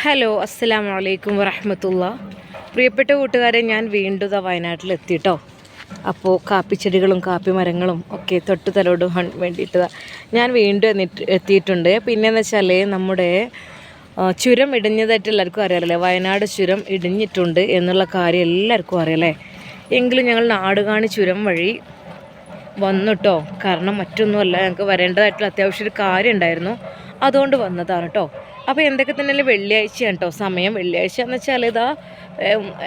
Hello അസ്സലാം വലൈക്കും വറഹമത്തുള്ള. പ്രിയപ്പെട്ട കൂട്ടുകാരെ ഞാൻ വീണ്ടും ഇതാ വയനാട്ടിൽ എത്തിയിട്ടോ അപ്പോൾ കാപ്പിച്ചെടികളും കാപ്പി മരങ്ങളും ഒക്കെ തൊട്ട് തലോടുവാൻ വേണ്ടിയിട്ട് ഞാൻ വീണ്ടും എന്നിട്ട് എത്തിയിട്ടുണ്ട്. പിന്നെയെന്ന് വെച്ചാൽ നമ്മുടെ ചുരം ഇടിഞ്ഞതായിട്ട് എല്ലാവർക്കും അറിയാമല്ലേ വയനാട് ചുരം ഇടിഞ്ഞിട്ടുണ്ട് എന്നുള്ള കാര്യം എല്ലാവർക്കും അറിയാമല്ലേ എങ്കിലും ഞങ്ങൾ നാടുകാണി ചുരം വഴി വന്നുട്ടോ. കാരണം മറ്റൊന്നുമല്ല ഞങ്ങൾക്ക് വരേണ്ടതായിട്ടുള്ള അത്യാവശ്യം ഒരു കാര്യം ഉണ്ടായിരുന്നു അതുകൊണ്ട് വന്നതാണ് കേട്ടോ അപ്പോൾ എന്തൊക്കെ തന്നെ വെള്ളിയാഴ്ച കേട്ടോ. സമയം വെള്ളിയാഴ്ച എന്ന് വെച്ചാൽ ഇതാ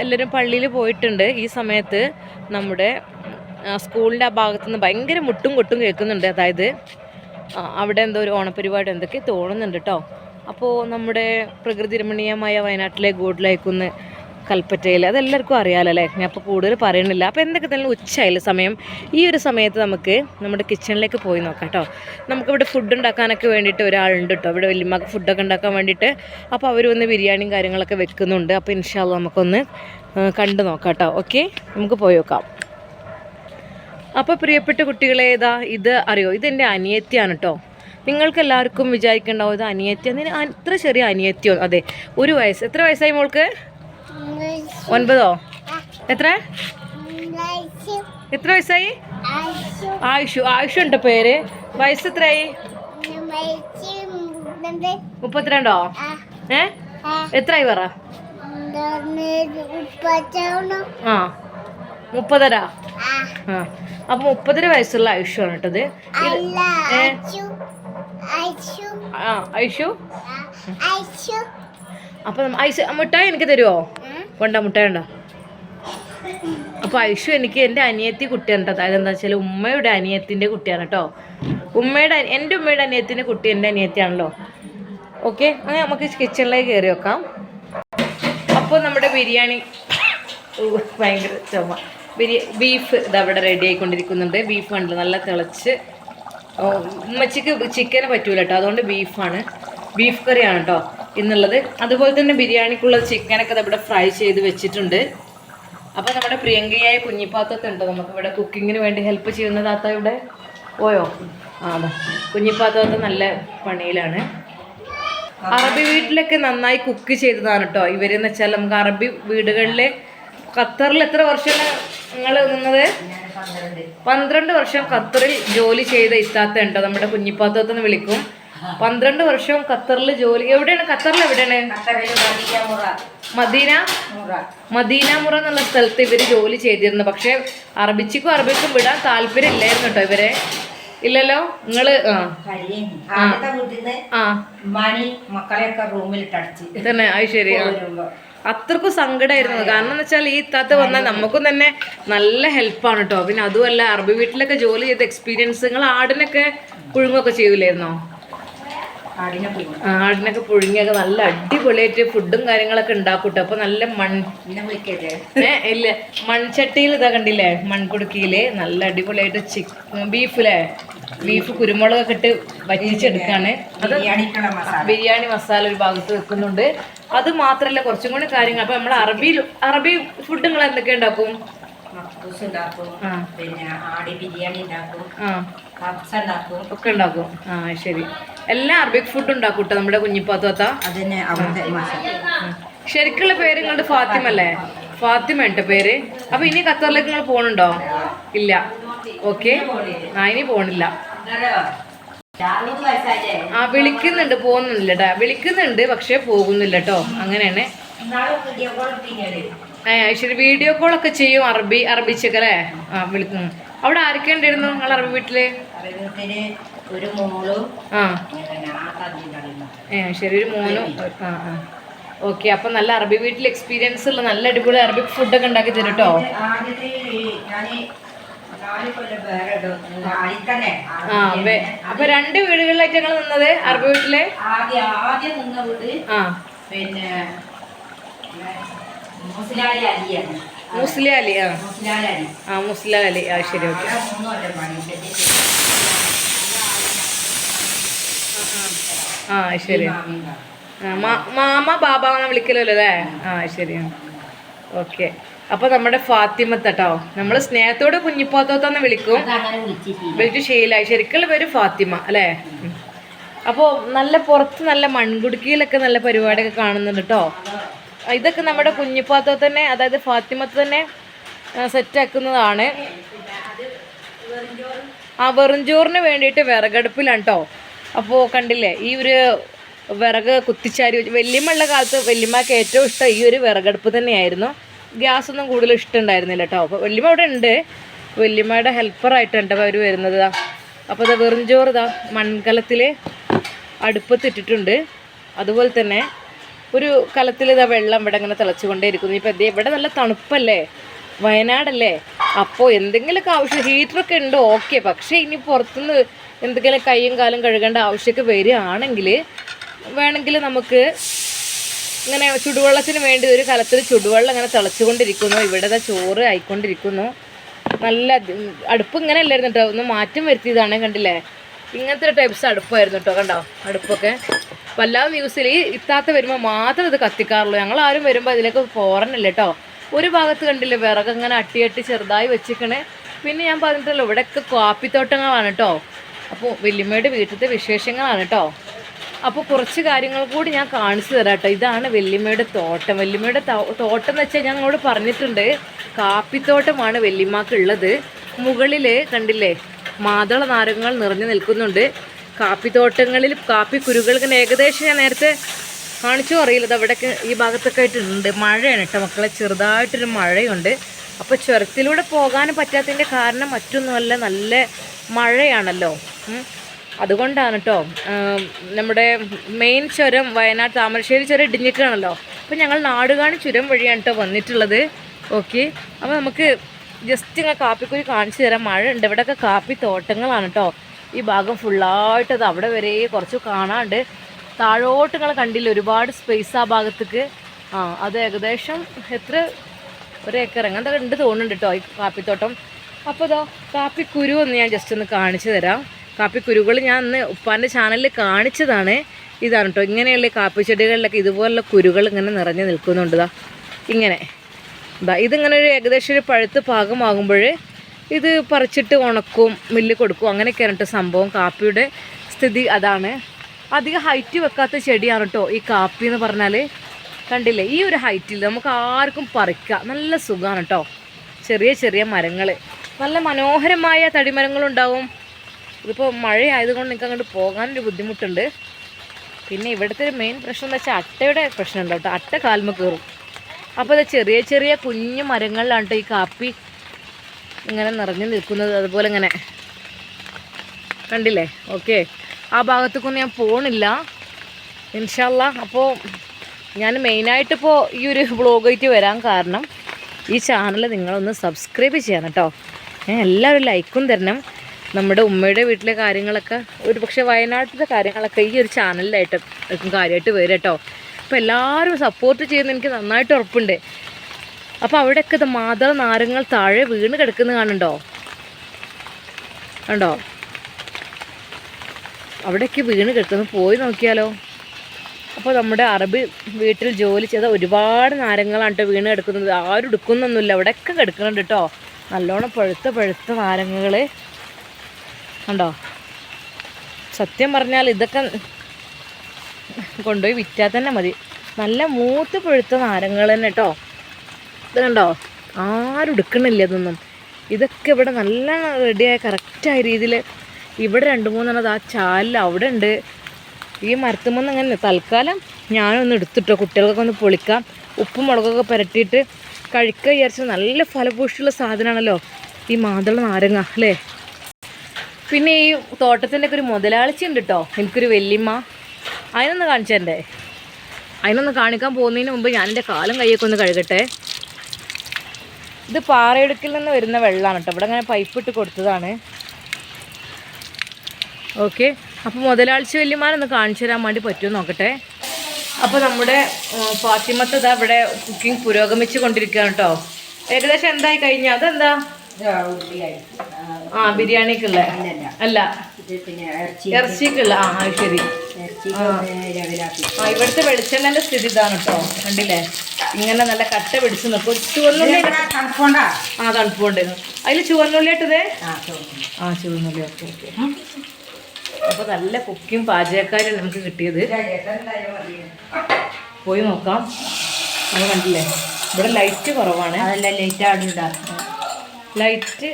എല്ലാവരും പള്ളിയിൽ പോയിട്ടുണ്ട്. ഈ സമയത്ത് നമ്മുടെ സ്കൂളിന്റെ ആ ഭാഗത്തുനിന്ന് ഭയങ്കര മുട്ടും കൊട്ടും കേൾക്കുന്നുണ്ട്. അതായത് അവിടെ എന്തോ ഒരു ഓണപരിപാടി എന്തൊക്കെ തോന്നുന്നുണ്ട് കേട്ടോ. അപ്പോൾ നമ്മുടെ പ്രകൃതി രമണീയമായ വയനാട്ടിലെ ഗോഡ് ലൈക്കുന്ന് കൽപ്പറ്റയിൽ അതെല്ലാവർക്കും അറിയാമല്ലോ അല്ലേ? ഞാൻ അപ്പോൾ കൂടുതൽ പറയണില്ല അപ്പോൾ എന്തൊക്കെ തന്നെ ഉച്ചയായില്ല സമയം? ഈ ഒരു സമയത്ത് നമുക്ക് നമ്മുടെ കിച്ചണിലേക്ക് പോയി നോക്കാം കേട്ടോ. നമുക്കിവിടെ ഫുഡ് ഉണ്ടാക്കാനൊക്കെ വേണ്ടിയിട്ട് ഒരാളുണ്ട് കേട്ടോ. ഇവിടെ വലിയമ്മക്ക് ഫുഡൊക്കെ ഉണ്ടാക്കാൻ വേണ്ടിയിട്ട്. അപ്പോൾ അവർ വന്ന് ബിരിയാണിയും കാര്യങ്ങളൊക്കെ വെക്കുന്നുണ്ട്. അപ്പോൾ ഇൻഷാല്ല നമുക്കൊന്ന് കണ്ടു നോക്കാം കേട്ടോ. ഓക്കെ? നമുക്ക് പോയി നോക്കാം. അപ്പോൾ പ്രിയപ്പെട്ട കുട്ടികളെ ഇതാ ഇത് അറിയോ? ഇതെന്റെ അനിയത്തിയാണ് കേട്ടോ. നിങ്ങൾക്ക് എല്ലാവർക്കും വിചാരിക്കേണ്ടാവും ഇത് അനിയത്തി അതിന് അത്ര ചെറിയ അനിയത്തിയോ? അതെ ഒരു വയസ്സ്. എത്ര വയസ്സായി മോൾക്ക്? ഒൻപതോ? എത്ര? എത്ര വയസ്സായി? ആയുഷു. ആയുഷു. ഉണ്ട് പേര്. വയസ്സ് എത്രയായി മുപ്പത്തിരണ്ടോ. ഏ? എത്രയായി പറ? ആ. മുപ്പതര? ആ. അപ്പൊ മുപ്പതര വയസ്സുള്ള ആയുഷാണ് കേട്ടത് ഏ? ആ ഐഷു അപ്പൊ ഐസ് മുട്ടായി എനിക്ക് തരുമോ വേണ്ട മുട്ടായി ഉണ്ടോ അപ്പൊ ഐഷു എനിക്ക് എന്റെ അനിയത്തി കുട്ടിയാണ് കേട്ടോ അതായത് എന്താ വെച്ചാൽ ഉമ്മയുടെ അനിയത്തിന്റെ കുട്ടിയാണ് കേട്ടോ ഉമ്മയുടെ എന്റെ ഉമ്മയുടെ അനിയത്തിന്റെ കുട്ടി എന്റെ അനിയത്തിയാണല്ലോ. ഓക്കെ അങ്ങനെ നമുക്ക് കിച്ചണിലേക്ക് കയറി വെക്കാം. അപ്പോൾ നമ്മുടെ ബിരിയാണി ഭയങ്കര ചുമ. ബിരിയാ ബീഫ് ഇതവിടെ റെഡി ആയിക്കൊണ്ടിരിക്കുന്നുണ്ട്. ബീഫ് ഉണ്ട് നല്ല തിളച്ച്. ഉമ്മച്ചിക്ക് ചിക്കന് പറ്റൂല കേട്ടോ അതുകൊണ്ട് ബീഫാണ്. ബീഫ് കറിയാണ് കേട്ടോ ഇന്നുള്ളത് അതുപോലെ തന്നെ ബിരിയാണിക്കുള്ള ചിക്കനൊക്കെ ഇവിടെ ഫ്രൈ ചെയ്ത് വെച്ചിട്ടുണ്ട്. അപ്പോൾ നമ്മുടെ പ്രിയങ്കയായ കുഞ്ഞിപ്പാത്തത്തുണ്ട് നമുക്ക് ഇവിടെ കുക്കിങ്ങിന് വേണ്ടി ഹെൽപ്പ് ചെയ്യുന്ന താത്ത ഇവിടെ? പോയോ? ആ കുഞ്ഞിപ്പാത്തത്ത് നല്ല പണിയിലാണ്. അറബി വീട്ടിലൊക്കെ നന്നായി കുക്ക് ചെയ്തതാണ് കേട്ടോ ഇവരെന്ന് വെച്ചാൽ നമുക്ക് അറബി വീടുകളിലെ ഖത്തറിൽ എത്ര വർഷമാണ് നിങ്ങൾ നിന്നത്? പന്ത്രണ്ട് വർഷം ഖത്തറിൽ ജോലി ചെയ്ത ഇത്താത്ത ഉണ്ടോ? നമ്മുടെ കുഞ്ഞിപ്പാത്തന്ന് വിളിക്കും. പന്ത്രണ്ട് വർഷവും ഖത്തറിൽ ജോലി എവിടെയാണ്? ഖത്തറിൽ എവിടെയാണ്? Medina Medina? മുറ. എന്നുള്ള സ്ഥലത്ത് ഇവർ ജോലി ചെയ്തിരുന്നു. പക്ഷെ അറബിച്ചിക്കും അറബിക്കും വിടാൻ താല്പര്യം ഇല്ലായിരുന്നു കേട്ടോ ഇവരെ. ഇല്ലല്ലോ? നിങ്ങൾ തന്നെ അത് ശരി. അത്രക്കും സങ്കടമായിരുന്നു കാരണം എന്ന് വെച്ചാൽ ഈ ഇത്താത്ത വന്നാൽ നമുക്കും തന്നെ നല്ല ഹെൽപ്പാണ് കേട്ടോ. പിന്നെ അതുമല്ല അറബി വീട്ടിലൊക്കെ ജോലി ചെയ്ത എക്സ്പീരിയൻസ് നിങ്ങൾ ആടിനൊക്കെ പുഴുങ്ങൊക്കെ ചെയ്യൂലായിരുന്നോ? ആടിനൊക്കെ പുഴുങ്ങിയൊക്കെ നല്ല അടിപൊളിയായിട്ട് ഫുഡും കാര്യങ്ങളൊക്കെ ഉണ്ടാക്കൂട്ടോ. കേട്ടോ അപ്പൊ നല്ല മൺ ഇല്ല. മൺചട്ടിയിൽ ഇതാ കണ്ടില്ലേ? മൺകുടുക്കിയിൽ നല്ല അടിപൊളിയായിട്ട് ചിക്കൻ ബീഫില്ലേ ബീഫ് കുരുമുളകൊക്കെ ഇട്ട് വറ്റിച്ചെടുക്കാണ്. അത് ബിരിയാണി മസാല. ഒരു ഭാഗത്ത് വെക്കുന്നുണ്ട്. അത് മാത്രല്ല കുറച്ചും കൂടി കാര്യങ്ങൾ. അപ്പൊ നമ്മൾ അറബി അറബി ഫുഡ് നിങ്ങൾ എന്തൊക്കെ ഉണ്ടാക്കും? ഉണ്ടാക്കും. പിന്നെ ആടി ബിരിയാണി ഉണ്ടാക്കും. ആ. കപ്സ ഉണ്ടാക്കും. ഒക്കെ ഉണ്ടാക്കും. ആ ശരി. എല്ലാം അറബിക് ഫുഡ് ഉണ്ടാക്കും കേട്ടോ നമ്മുടെ കുഞ്ഞിപ്പാത്താത്ത അതന്നെ അവിടുത്തെ മസാല ശരിക്കുള്ള പേര് നിങ്ങളുടെ ഫാത്തിമ അല്ലേ ഫാത്തിമ ഉണ്ട് പേര്. അപ്പൊ ഇനി ഖത്തറിലേക്ക് നിങ്ങൾ പോണുണ്ടോ? ഇല്ല. ഓക്കെ. ആ ഇനി പോണില്ല. ആ വിളിക്കുന്നുണ്ട് പോകുന്നില്ല വിളിക്കുന്നുണ്ട് പക്ഷെ പോകുന്നില്ല കേട്ടോ അങ്ങനെയാണ്. ഇന്നാളെ വീഡിയോ കോൾ ഒക്കെ ആ ശരി വീഡിയോ കോളൊക്കെ ചെയ്യും അറബി അറബിച്ചൊക്കെ ആ വിളിക്കുന്നു അവിടെ ആരൊക്കെ ഉണ്ടായിരുന്നു നിങ്ങൾ അറബി വീട്ടിൽ? ഒരു മോളും ആ. ശരി ഒരു മോനും ആ ആ. ഓക്കെ അപ്പൊ നല്ല അറബി വീട്ടിൽ എക്സ്പീരിയൻസ് ഉള്ള നല്ല അടിപൊളി അറബിക് ഫുഡൊക്കെ ഉണ്ടാക്കി തരും കേട്ടോ ആ അപ്പൊ രണ്ട് വീടുകളിലായിട്ട് ഞങ്ങൾ നിന്നത് അറബി വീട്ടിൽ? ആദ്യം നിന്ന വീട് ആ. പിന്നെ മുസ്ലാലി ആ. ആ മുസ്ലാലി ആ ശരി ഓക്കെ. ആ ശരി. മാമ ബാബ എന്ന് വിളിക്കലല്ലോ അല്ലേ? ആ ശരി. ഓക്കെ. അപ്പൊ നമ്മുടെ ഫാത്തിമത്തട്ടോ നമ്മൾ സ്നേഹത്തോടെ കുഞ്ഞിപ്പാത്തോത്താന്ന് വിളിക്കും. വിളിച്ചു ശീലായി. ശരിക്കുള്ള പേര് ഫാത്തിമ അല്ലേ? അപ്പോ അപ്പോൾ നല്ല പുറത്ത് നല്ല മൺകുടുക്കിയിലൊക്കെ നല്ല പരിപാടിയൊക്കെ കാണുന്നുണ്ട് കേട്ടോ ഇതൊക്കെ നമ്മുടെ കുഞ്ഞിപ്പാത്ത തന്നെ അതായത് ഫാത്തിമത്ത് തന്നെ സെറ്റാക്കുന്നതാണ് ആ വെറുംചോറിന് വേണ്ടിയിട്ട് വിറകടുപ്പിലാണ് കേട്ടോ അപ്പോൾ കണ്ടില്ലേ ഈ ഒരു വിറക് കുത്തിച്ചാരി വെച്ച് കാലത്ത് വല്യമ്മക്ക് ഏറ്റവും ഇഷ്ടം ഈ ഒരു വിറകടുപ്പ് തന്നെയായിരുന്നു. ഗ്യാസ് ഒന്നും കൂടുതൽ ഇഷ്ടമുണ്ടായിരുന്നില്ല കേട്ടോ അപ്പോൾ വല്യമ്മ അവിടെ ഉണ്ട്. വല്യമ്മയുടെ ഹെൽപ്പറായിട്ടുണ്ട് അവർ വരുന്നത് ഇതാ അപ്പോൾ ഇതാ വെറുംചോറ് ഇതാ മൺകലത്തിൽ അടുപ്പത്തിട്ടിട്ടുണ്ട്. അതുപോലെ തന്നെ ഒരു കലത്തിൽ ഇതാ വെള്ളം ഇവിടെ ഇങ്ങനെ തിളച്ചുകൊണ്ടേ ഇരിക്കുന്നു ഇപ്പം ദേ ഇവിടെ നല്ല തണുപ്പല്ലേ? വയനാടല്ലേ? അപ്പോൾ എന്തെങ്കിലുമൊക്കെ ആവശ്യം ഹീറ്ററൊക്കെ ഉണ്ട് ഓക്കെ. പക്ഷേ ഇനി പുറത്തുനിന്ന് എന്തെങ്കിലും കൈയും കാലും കഴുകേണ്ട ആവശ്യമൊക്കെ വരികയാണെങ്കിൽ വേണമെങ്കിൽ നമുക്ക് ഇങ്ങനെ ചുടുവെള്ളത്തിന് വേണ്ടി ഒരു കലത്തിൽ ചുടുവെള്ളം ഇങ്ങനെ തിളച്ചുകൊണ്ടിരിക്കുന്നു. ഇവിടെ ചോറ് ആയിക്കൊണ്ടിരിക്കുന്നു. നല്ല അടുപ്പ് ഇങ്ങനെ അല്ലായിരുന്നു കേട്ടോ ഒന്ന് മാറ്റം വരുത്തിയതാണ് കണ്ടില്ലേ? ഇങ്ങനത്തെ ടൈപ്സ് അടുപ്പായിരുന്നു കേട്ടോ കണ്ടോ? അടുപ്പൊക്കെ. വല്ലാതെ യൂസിൽ ഈ ഇത്താത്ത വരുമ്പോൾ മാത്രം ഇത് കത്തിക്കാറുള്ളൂ. ഞങ്ങൾ ആരും വരുമ്പോൾ അതിലേക്ക് പോറണില്ല കേട്ടോ ഒരു ഭാഗത്ത് കണ്ടില്ലേ വിറക് ഇങ്ങനെ അട്ടി അട്ടി ചെറുതായി വെച്ചിക്കണേ. പിന്നെ ഞാൻ പറഞ്ഞിട്ടല്ലോ ഇവിടെയൊക്കെ കാപ്പിത്തോട്ടങ്ങളാണ് കേട്ടോ അപ്പോൾ വല്യമ്മയുടെ വീട്ടിലത്തെ വിശേഷങ്ങളാണ് കേട്ടോ അപ്പോൾ കുറച്ച് കാര്യങ്ങൾ കൂടി ഞാൻ കാണിച്ചു തരാം കേട്ടോ ഇതാണ് വെല്ലിമ്മയുടെ തോട്ടം. വെല്ലിമ്മയുടെ തോട്ടം എന്ന് വെച്ചാൽ ഞാൻ നിങ്ങളോട് പറഞ്ഞിട്ടുണ്ട്. കാപ്പിത്തോട്ടമാണ് വെല്ലിമ്മക്കുള്ളത് മുകളിൽ കണ്ടില്ലേ മാതള നാരകങ്ങൾ നിറഞ്ഞു നിൽക്കുന്നുണ്ട്. കാപ്പിത്തോട്ടങ്ങളിൽ കാപ്പി കുരുകൾ ഇങ്ങനെ ഏകദേശം ഞാൻ നേരത്തെ കാണിച്ചു. അറിയില്ല അവിടെയൊക്കെ ഈ ഭാഗത്തൊക്കെ ആയിട്ടുണ്ട്. മഴയാണ് കേട്ടോ മക്കളെ ചെറുതായിട്ടൊരു മഴയുണ്ട്. അപ്പോൾ ചുരത്തിലൂടെ പോകാൻ പറ്റാത്തതിന്റെ കാരണം മറ്റൊന്നുമല്ല നല്ല മഴയാണല്ലോ. അതുകൊണ്ടാണ് കേട്ടോ നമ്മുടെ മെയിൻ ചുരം വയനാട് താമരശ്ശേരി ചുരം ഇടിഞ്ഞിട്ടാണല്ലോ. അപ്പോൾ ഞങ്ങൾ നാടുകാണി ചുരം വഴിയാണ് കേട്ടോ വന്നിട്ടുള്ളത്. ഓക്കെ. അപ്പോൾ നമുക്ക് ജസ്റ്റ് ഇങ്ങനെ കാപ്പിക്കുരി കാണിച്ചു തരാം. മഴ ഉണ്ട് ഇവിടെയൊക്കെ കാപ്പി തോട്ടങ്ങളാണ് കേട്ടോ ഈ ഭാഗം ഫുള്ളായിട്ട് അത് അവിടെ വരെ കുറച്ച് കാണാണ്ട് താഴോട്ട് നിങ്ങൾ കണ്ടില്ല? ഒരുപാട് സ്പേസ് ആ ഭാഗത്തേക്ക്. ആ അത് ഏകദേശം എത്ര? ഒരു ഏക്കർ അങ്ങനത്തെ ഉണ്ട് തോന്നുന്നുണ്ട് കേട്ടോ ഈ കാപ്പിത്തോട്ടം. അപ്പോൾ ഇതോ കാപ്പിക്കുരു ഒന്ന് ഞാൻ ജസ്റ്റ് ഒന്ന് കാണിച്ചു തരാം. കാപ്പിക്കുരുകൾ ഞാൻ അന്ന് ഉപ്പാന്റെ ചാനലിൽ കാണിച്ചതാണ്. ഇതാണ് കേട്ടോ ഇങ്ങനെയുള്ള കാപ്പി ചെടികളിലൊക്കെ ഇതുപോലുള്ള കുരുകൾ ഇങ്ങനെ നിറഞ്ഞു നിൽക്കുന്നുണ്ട് ഇങ്ങനെ. ഇതിങ്ങനെ ഒരു ഏകദേശം ഒരു പഴുത്ത് പാകമാകുമ്പോൾ ഇത് പറിച്ചിട്ട് ഉണക്കും മില്ല് കൊടുക്കും അങ്ങനെയൊക്കെയാണ് കേട്ടോ സംഭവം. കാപ്പിയുടെ സ്ഥിതി അതാണ്. അധികം ഹൈറ്റ് വെക്കാത്ത ചെടിയാണ് കേട്ടോ ഈ കാപ്പി എന്ന് പറഞ്ഞാൽ കണ്ടില്ലേ? ഈ ഒരു ഹൈറ്റിൽ നമുക്ക് ആർക്കും പറിക്കാം. നല്ല സുഖമാണ് കേട്ടോ ചെറിയ ചെറിയ മരങ്ങൾ നല്ല മനോഹരമായ തടിമരങ്ങളുണ്ടാവും. ഇതിപ്പോൾ മഴയായതുകൊണ്ട് നിങ്ങൾക്ക് അങ്ങോട്ട് പോകാനൊരു ബുദ്ധിമുട്ടുണ്ട്. പിന്നെ ഇവിടുത്തെ ഒരു മെയിൻ പ്രശ്നം എന്ന് വെച്ചാൽ അട്ടയുടെ പ്രശ്നം ഉണ്ടോ കേട്ടോ അട്ട കാൽമ കയറും അപ്പോൾ ഇത് ചെറിയ ചെറിയ കുഞ്ഞു മരങ്ങളിലാണ് ഈ കാപ്പി ഇങ്ങനെ നിറഞ്ഞു നിൽക്കുന്നത്. അതുപോലെ ഇങ്ങനെ. കണ്ടില്ലേ? ഓക്കെ. ആ ഭാഗത്തേക്കൊന്നും ഞാൻ പോണില്ല. ഇൻഷല്ല. അപ്പോൾ ഞാൻ മെയിനായിട്ട് മെയിനായിട്ടിപ്പോൾ ഈ ഒരു വ്ളോഗായിട്ട് വരാൻ കാരണം ഈ ചാനൽ നിങ്ങളൊന്ന് സബ്സ്ക്രൈബ് ചെയ്യണം കേട്ടോ. എല്ലാവരും ലൈക്കും തരണം. നമ്മുടെ ഉമ്മയുടെ വീട്ടിലെ കാര്യങ്ങളൊക്കെ ഒരു പക്ഷേ വയനാട്ടിലെ കാര്യങ്ങളൊക്കെ ഈ ഒരു ചാനലിലായിട്ട് കാര്യമായിട്ട് വരും കേട്ടോ. അപ്പോൾ എല്ലാവരും സപ്പോർട്ട് ചെയ്യുന്ന എനിക്ക് നന്നായിട്ട് ഉറപ്പുണ്ട്. അപ്പോൾ അവിടെയൊക്കെ ഇത് മാതള നാരങ്ങൾ താഴെ വീണ് കിടക്കുന്നത് കാണുന്നുണ്ടോ? കണ്ടോ? അവിടെയൊക്കെ വീണ് കിടക്കുന്നു. പോയി നോക്കിയാലോ? അപ്പോൾ നമ്മുടെ അറബി വീട്ടിൽ ജോലി ചെയ്ത ഒരുപാട് നാരങ്ങളാണ് കേട്ടോ വീണ് കിടക്കുന്നത്. ആരും എടുക്കുന്നൊന്നുമില്ല. അവിടെയൊക്കെ കിടക്കുന്നുണ്ട് കേട്ടോ. നല്ലോണം പഴുത്ത പഴുത്ത നാരങ്ങകൾ കണ്ടോ? സത്യം പറഞ്ഞാൽ ഇതൊക്കെ കൊണ്ടുപോയി വിറ്റാൽ തന്നെ മതി. നല്ല മൂത്ത് പഴുത്ത നാരങ്ങൾ തന്നെ കേട്ടോ. ഇത് കണ്ടോ? ആരും എടുക്കണില്ല ഇതൊന്നും. ഇതൊക്കെ ഇവിടെ നല്ല റെഡിയായ കറക്റ്റായ രീതിയിൽ ഇവിടെ രണ്ട് മൂന്നെണ്ണത് ആ ചാലിൽ അവിടെ ഉണ്ട്. ഈ മരത്തുമ്പോൾ അങ്ങനെ തൽക്കാലം ഞാനൊന്ന് എടുത്തിട്ടോ. കുട്ടികൾക്കൊക്കെ ഒന്ന് പൊളിക്കാം. ഉപ്പും മുളകൊക്കെ പുരട്ടിയിട്ട് കഴിക്കുക വിചാരിച്ചത് നല്ല ഫലപുഷ്ടിയുള്ള സാധനമാണല്ലോ ഈ മാതള നാരങ്ങ അല്ലേ? പിന്നെ ഈ തോട്ടത്തിന്റെ ഒക്കെ ഒരു മുതലാളിച്ച ഉണ്ട് കേട്ടോ. എനിക്കൊരു വെല്ലിമ്മ അതിനൊന്ന് കാണിച്ചെന്റെ അതിനൊന്ന് കാണിക്കാൻ പോകുന്നതിന് മുമ്പ് ഞാൻ എന്റെ കാലും കൈയൊക്കെ ഒന്ന് കഴുകട്ടെ. ഇത് പാറയിടുക്കിൽ നിന്ന് വരുന്ന വെള്ളമാണ് കേട്ടോ. ഇവിടെ അങ്ങനെ പൈപ്പ് ഇട്ട് കൊടുത്തതാണ്. ഓക്കെ അപ്പോൾ മുതലാഴ്ച വല്യമാരൊന്ന് കാണിച്ചു തരാൻ വേണ്ടി പറ്റുമോ നോക്കട്ടെ. അപ്പോൾ നമ്മുടെ ഫാത്തിമത്ത് ഇതാ ഇവിടെ കുക്കിംഗ് പുരോഗമിച്ച് കൊണ്ടിരിക്കുകയാണ് കേട്ടോ. ഏകദേശം എന്തായി കഴിഞ്ഞാൽ അതെന്താ? ആ ബിരിയാണിക്കുള്ള. അല്ല. ഇറച്ചിക്കുള്ള ആ ശരി. ആ. ഇവിടുത്തെ വെളിച്ചെണ്ണന്റെ സ്ഥിതി ഇതാണ് കേട്ടോ കണ്ടില്ലേ? ഇങ്ങനെ നല്ല കട്ട പിടിച്ച് നിൽക്കും ചുവന്നുള്ളി ആ തണുപ്പുണ്ട്. അതിൽ ചുവന്നുള്ളി ഇട്ടതേ ആ ചുവന്നുള്ളി. Okay okay. അപ്പോൾ നല്ല കുക്കിംഗ് പാചകക്കാരും നമുക്ക് കിട്ടിയത്. പോയി നോക്കാം. നമ്മൾ കണ്ടില്ലേ? ഇവിടെ ലൈറ്റ് കുറവാണ്. അതല്ല ലേറ്റ് ആടുണ്ടാ ലൈറ്റ്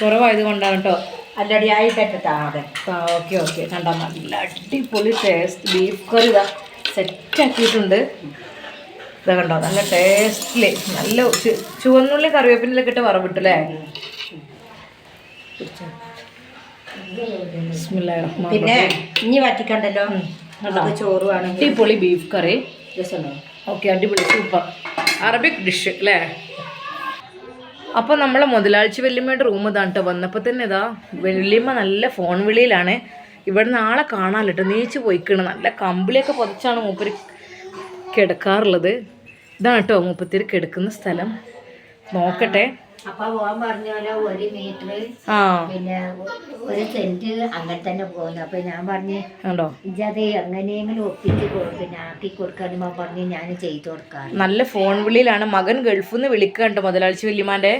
കുറവായത് കൊണ്ടാണ് കേട്ടോ അല്ലടി ആയിട്ടാ അതെ ആ ഓക്കെ ഓക്കെ. കണ്ടോ നല്ല അടിപൊളി ടേസ്റ്റ് ബീഫ് കറി ഇതാ. സെറ്റാക്കിയിട്ടുണ്ട് ഇതാ കണ്ടോ? നല്ല ടേസ്റ്റിൽ നല്ല ചുവന്നുള്ളി കറിവേപ്പിനൊക്കെ ഇട്ട് വറവിട്ടല്ലേ? പിന്നെ ഇനി വറ്റിക്കണ്ടല്ലോ? ചോറ് അടിപൊളി ബീഫ് കറി ഓക്കെ അടിപൊളി സൂപ്പർ അറബിക് ഡിഷ് അല്ലേ അപ്പോൾ നമ്മളെ മുതലാഴ്ച വല്യമ്മയുടെ റൂം ഇതാണ് കേട്ടോ വന്നപ്പോൾ തന്നെ ഇതാ വല്യമ്മ നല്ല ഫോൺ വിളിയിലാണ്. ഇവിടെ നാളെ കാണാമല്ലോ കേട്ടോ നീച്ച് പോയിക്കണം. നല്ല കമ്പിളിയൊക്കെ പുതച്ചാണ് മൂപ്പര് കിടക്കാറുള്ളത്. ഇതാണ് കേട്ടോ മൂപ്പത്തിരി കിടക്കുന്ന സ്ഥലം. നോക്കട്ടെ. അപ്പൊ പോകാൻ പറഞ്ഞാലോ ഒരു മീറ്റർ ആ. പിന്നെ ഒരു സെന്റ് അങ്ങനെ തന്നെ പോകുന്നു. അപ്പൊ ഞാൻ പറഞ്ഞു കണ്ടോ ഇജത് എങ്ങനെയെങ്കിലും ഒപ്പിച്ച് കൊ- പിന്നെ ആക്കി കൊടുക്കാനും പറഞ്ഞു ഞാൻ ചെയ്തു കൊടുക്കാം നല്ല ഫോൺ വിളിയിലാണ്. മകൻ ഗൾഫിൽ നിന്ന് വിളിക്കണ്ടോ മുതലാഴ്ച വല്യമാന്റെ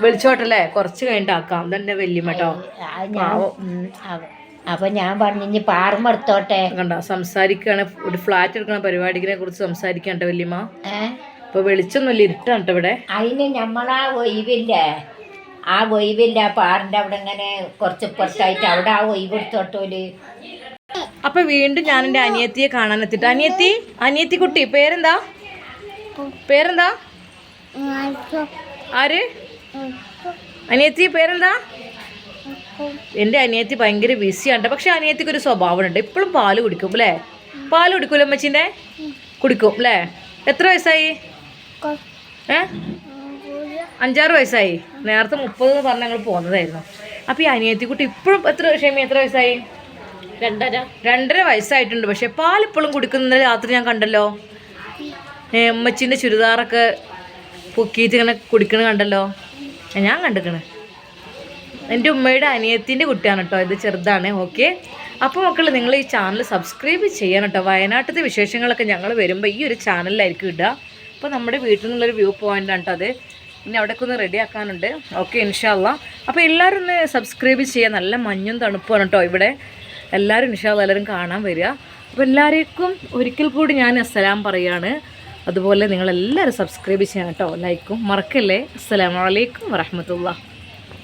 വിളിച്ചോട്ടല്ലേ? കുറച്ച് കഴിഞ്ഞിട്ട് ആക്കാം. തന്നെ വല്യമ്മട്ടോ അപ്പൊ ഞാൻ പറഞ്ഞു ഇനി പാർമെടുത്തോട്ടെ കണ്ടോ? സംസാരിക്കാണ്. ഒരു ഫ്ലാറ്റ് എടുക്കണ പരിപാടിനെ കുറിച്ച് സംസാരിക്കണ്ട വല്യമ്മ. ഇപ്പൊ വെളിച്ചൊന്നുമില്ല ഇരുട്ടാണ് ട്ടോ ഇവിടെ. അതിന് നമ്മളാ ഒഴിവില്ലേ? ആ ഒഴിവില്ല? പാറിന്റെ അവിടെ ഇങ്ങനെ കുറച്ച് പുറത്തായിട്ട് അവിടെ ആ ഒഴിവ് എടുത്തോട്ടോൽ? അപ്പൊ വീണ്ടും ഞാൻ എന്റെ അനിയത്തിയെ കാണാൻ എത്തിട്ട്. അനിയത്തി അനിയത്തി കുട്ടി പേരെന്താ? പേരെന്താ? ആര്? അനിയത്തി പേരെന്താ? എന്റെ അനിയത്തി ഭയങ്കര ബിസിയാണ് പക്ഷെ അനിയത്തിക്ക് ഒരു സ്വഭാവമുണ്ട് ഇപ്പോഴും പാൽ കുടിക്കും അല്ലേ? പാൽ കുടിക്കൂലേ അമ്മച്ചിന്റെ കുടിക്കും അല്ലേ? എത്ര വയസ്സായി? ഏ? അഞ്ചാറ് വയസ്സായി. നേരത്തെ മുപ്പത് എന്ന് പറഞ്ഞ് ഞങ്ങൾ പോകുന്നതായിരുന്നു അപ്പോൾ ഈ അനിയത്തിക്കുട്ടി ഇപ്പോഴും എത്ര ക്ഷമി എത്ര വയസ്സായി? രണ്ടര. രണ്ടര വയസ്സായിട്ടുണ്ട്. പക്ഷെ പാലിപ്പോഴും കുടിക്കുന്ന രാത്രി ഞാൻ കണ്ടല്ലോ. അമ്മച്ചിന്റെ ഉമ്മച്ചിന്റെ ചുരിദാറൊക്കെ പൊക്കിയിട്ട് ഇങ്ങനെ കുടിക്കണ കണ്ടല്ലോ. ഞാൻ കണ്ടിക്കണേ. എന്റെ ഉമ്മയുടെ അനിയത്തിന്റെ കുട്ടിയാണ് കേട്ടോ ഇത് ചെറുതാണ്. ഓക്കെ. അപ്പോൾ മക്കൾ നിങ്ങൾ ഈ ചാനൽ സബ്സ്ക്രൈബ് ചെയ്യണം കേട്ടോ വയനാട്ടിലത്തെ വിശേഷങ്ങളൊക്കെ ഞങ്ങൾ വരുമ്പോൾ ഈ ഒരു ചാനലിലായിരിക്കും ഇടുക അപ്പോൾ നമ്മുടെ വീട്ടിൽ നിന്നുള്ളൊരു വ്യൂ പോയിന്റ് ആണ് കേട്ടോ അത്. ഇനി അവിടെയൊക്കെ ഒന്ന് റെഡി ആക്കാനുണ്ട്. ഓക്കെ ഇൻഷാല്ല അപ്പോൾ എല്ലാവരും ഒന്ന് സബ്സ്ക്രൈബ് ചെയ്യുക നല്ല മഞ്ഞും തണുപ്പാണ് കേട്ടോ ഇവിടെ. എല്ലാവരും ഇൻഷാല്ല എല്ലാവരും കാണാൻ വരിക. അപ്പോൾ എല്ലാവർക്കും ഒരിക്കൽ കൂടി ഞാൻ അസ്സലാം പറയുകയാണ് അതുപോലെ നിങ്ങളെല്ലാവരും സബ്സ്ക്രൈബ് ചെയ്യണം കേട്ടോ ലൈക്കും മറക്കല്ലേ? അസ്സലാമലൈക്കും വറഹമത്തുള്ള.